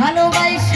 ভালোবাসি।